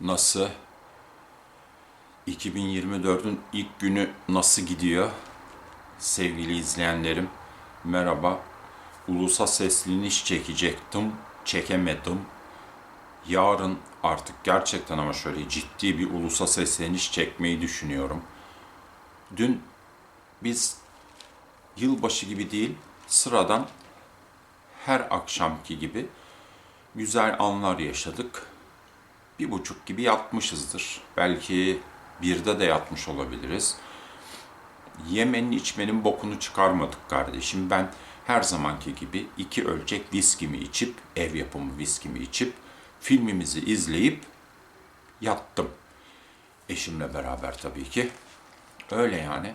Nasıl? 2024'ün ilk günü nasıl gidiyor? Sevgili izleyenlerim, merhaba. Ulusa sesleniş çekecektim, çekemedim. Yarın artık gerçekten ama şöyle ciddi bir ulusa sesleniş çekmeyi düşünüyorum. Dün biz yılbaşı gibi değil, sıradan her akşamki gibi güzel anlar yaşadık bir buçuk gibi yatmışızdır. Belki birde de yatmış olabiliriz. Yemenin içmenin bokunu çıkarmadık kardeşim. Ben her zamanki gibi iki ölçek viskimi içip, ev yapımı viskimi içip, filmimizi izleyip yattım. Eşimle beraber tabii ki. Öyle yani.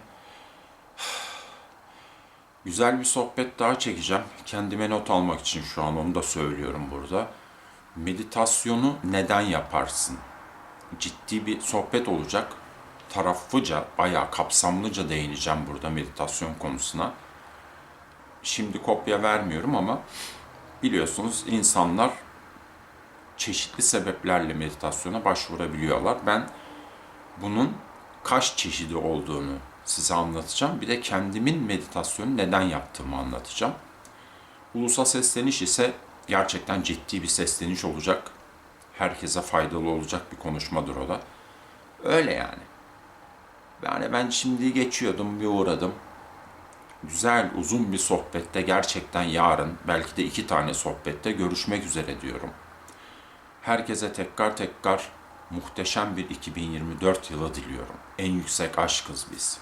Güzel bir sohbet daha çekeceğim. Kendime not almak için şu an onu da söylüyorum burada. Meditasyonu neden yaparsın? Ciddi bir sohbet olacak. Taraflıca, bayağı kapsamlıca değineceğim burada meditasyon konusuna. Şimdi kopya vermiyorum ama biliyorsunuz insanlar çeşitli sebeplerle meditasyona başvurabiliyorlar. Ben bunun kaç çeşidi olduğunu size anlatacağım. Bir de kendimin meditasyonu neden yaptığımı anlatacağım. Ulusal sesleniş ise gerçekten ciddi bir sesleniş olacak. Herkese faydalı olacak bir konuşmadır o da. Öyle yani. Yani ben şimdi geçiyordum, bir uğradım. Güzel, uzun bir sohbette gerçekten yarın, belki de iki tane sohbette görüşmek üzere diyorum. Herkese tekrar tekrar muhteşem bir 2024 yılı diliyorum. En yüksek aşkız biz.